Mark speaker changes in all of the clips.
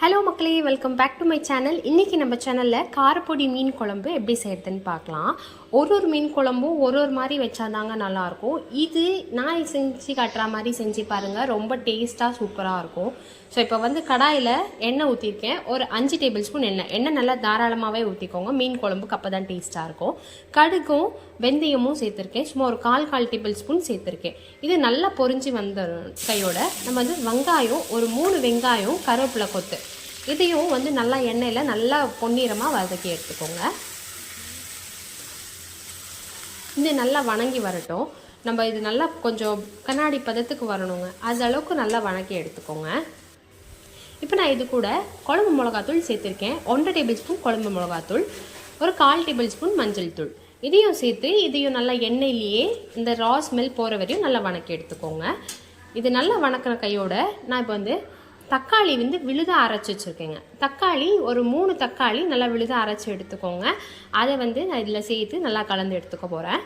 Speaker 1: Hello மக்களே welcome back to my channel இன்றைக்கி நம்ம சேனலில் காரப்பொடி மீன் குழம்பு எப்படி செய்யறதுன்னு பார்க்கலாம். ஒரு ஒரு மீன் குழம்பும் ஒரு ஒரு மாதிரி வச்சாதாங்க நல்லாயிருக்கும். இது நான் செஞ்சு காட்டுற மாதிரி செஞ்சு பாருங்கள் ரொம்ப டேஸ்ட்டாக சூப்பராக இருக்கும். ஸோ இப்போ வந்து கடாயில் எண்ணெய் ஊற்றிருக்கேன் ஒரு அஞ்சு டேபிள் ஸ்பூன் எண்ணெய். எண்ணெய் நல்லா தாராளமாகவே ஊற்றிக்கோங்க மீன் குழம்புக்கு அப்போ தான் டேஸ்ட்டாக இருக்கும். கடுகும் வெந்தயமும் சேர்த்துருக்கேன். சும்மா ஒரு கால் கால் டேபிள் ஸ்பூன் சேர்த்துருக்கேன். இது நல்லா பொரிஞ்சு வந்த கையோட நம்ம வந்து வெங்காயம் ஒரு மூணு வெங்காயம் கருவேப்பிலை கொத்து. இதையும் வந்து நல்லா எண்ணெயில் நல்லா பொன்னிறமாக வதக்கி எடுத்துக்கோங்க. இது நல்லா வணங்கி வரட்டும். நம்ம இது நல்லா கொஞ்சம் கண்ணாடி பதத்துக்கு வரணுங்க. அது அளவுக்கு நல்லா வணக்கி எடுத்துக்கோங்க. இப்போ நான் இது கூட குழம்பு மிளகாத்தூள் சேர்த்துருக்கேன். ஒன்றரை டேபிள் ஸ்பூன் குழம்பு மிளகாத்தூள் ஒரு கால் டேபிள் ஸ்பூன் மஞ்சள் தூள். இதையும் சேர்த்து இதையும் நல்லா எண்ணெயிலேயே இந்த ரா ஸ்மெல் போகிற வரையும் நல்லா வணக்கி எடுத்துக்கோங்க. இது நல்லா வணக்கின கையோட நான் இப்போ வந்து தக்காளி வந்து விழுத அரைச்சி வச்சுருக்கேங்க. தக்காளி ஒரு மூணு தக்காளி நல்லா விழுத அரைச்சி எடுத்துக்கோங்க. அதை வந்து நான் இதில் சேர்த்து நல்லா கலந்து எடுத்துக்க போகிறேன்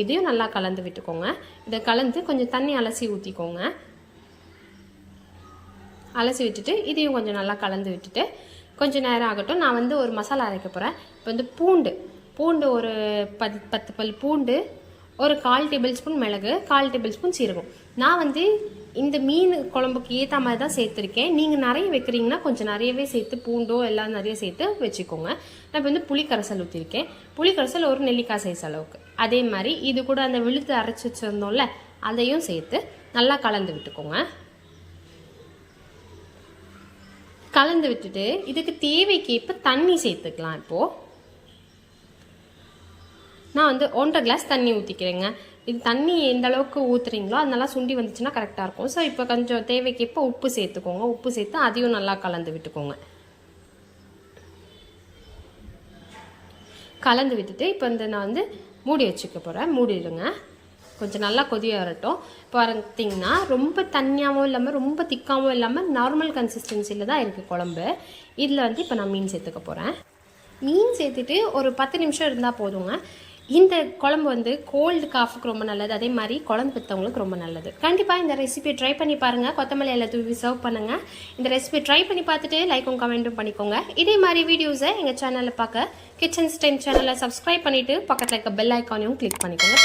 Speaker 1: இதையும் நல்லா கலந்து விட்டுக்கோங்க. இதை கலந்து கொஞ்சம் தண்ணி அலசி ஊற்றிக்கோங்க அலசி விட்டுட்டு இதையும் கொஞ்சம் நல்லா கலந்து விட்டுட்டு கொஞ்சம் நேரம் ஆகட்டும். நான் வந்து ஒரு மசாலா அரைக்க போகிறேன் இப்போ வந்து பூண்டு பூண்டு ஒரு பத் பத்து பல் பூண்டு ஒரு கால் டேபிள் ஸ்பூன் மிளகு கால் டேபிள் ஸ்பூன் சீரகம். நான் வந்து இந்த மீன் குழம்புக்கு ஏற்ற மாதிரி தான் சேர்த்துருக்கேன். நீங்கள் நிறைய வைக்கிறீங்கன்னா கொஞ்சம் நிறையவே சேர்த்து பூண்டோ எல்லாம் நிறைய சேர்த்து வச்சுக்கோங்க. நான் இப்போ வந்து புளிக்கரைசல் ஊற்றிருக்கேன் புளிக்கரைசல் ஒரு நெல்லிக்காய் சைஸ் அளவுக்கு. அதே மாதிரி இது கூட அந்த விழுத்து அரைச்சி வச்சுருந்தோம்ல அதையும் சேர்த்து நல்லா கலந்து விட்டுக்கோங்க. கலந்து விட்டுட்டு இதுக்கு தேவைக்கேற்ப தண்ணி சேர்த்துக்கலாம் இப்போது நான் வந்து ஒன்றரை கிளாஸ் தண்ணி ஊற்றிக்கிறேங்க இது தண்ணி எந்த அளவுக்கு ஊற்றுறீங்களோ அது நல்லா சுண்டி வந்துச்சுன்னா கரெக்டாக இருக்கும். ஸோ இப்போ கொஞ்சம் தேவைக்கு இப்போ உப்பு சேர்த்துக்கோங்க. உப்பு சேர்த்து அதையும் நல்லா கலந்து விட்டுக்கோங்க. கலந்து விட்டுட்டு இப்போ வந்து நான் வந்து மூடி வச்சுக்க போகிறேன் மூடிடுங்க. கொஞ்சம் நல்லா கொதி வரட்டும். இப்போ பார்த்தீங்கன்னா ரொம்ப தண்ணியாகவும் இல்லாமல் ரொம்ப திக்காகவும் இல்லாமல் நார்மல் கன்சிஸ்டன்சியில் தான் இருக்குது குழம்பு. இதில் வந்து இப்போ நான் மீன் சேர்த்துக்க போகிறேன் மீன் சேர்த்துட்டு ஒரு பத்து நிமிஷம் இருந்தால் போதுங்க. இந்த குழம்பு வந்து கோல்டு காஃபுக்கு ரொம்ப நல்லது. அதே மாதிரி குழம்பு பெற்றவங்களுக்கு ரொம்ப நல்லது. கண்டிப்பாக இந்த ரெசிபியை ட்ரை பண்ணி பாருங்கள் கொத்தமல்லி எல்லாம் தூவி சர்வ் பண்ணுங்கள் இந்த ரெசிபி ட்ரை பண்ணி பார்த்துட்டு லைக்கும் கமெண்ட்டும் பண்ணிக்கோங்க. இதே மாதிரி வீடியோஸை எங்கள் சேனலில் பார்க்க கிச்சன் ஸ்டைம் சேனலை சப்ஸ்கிரைப் பண்ணிவிட்டு பக்கத்தில் இருக்க பெல் ஐக்கானையும் கிளிக் பண்ணிக்கோங்க.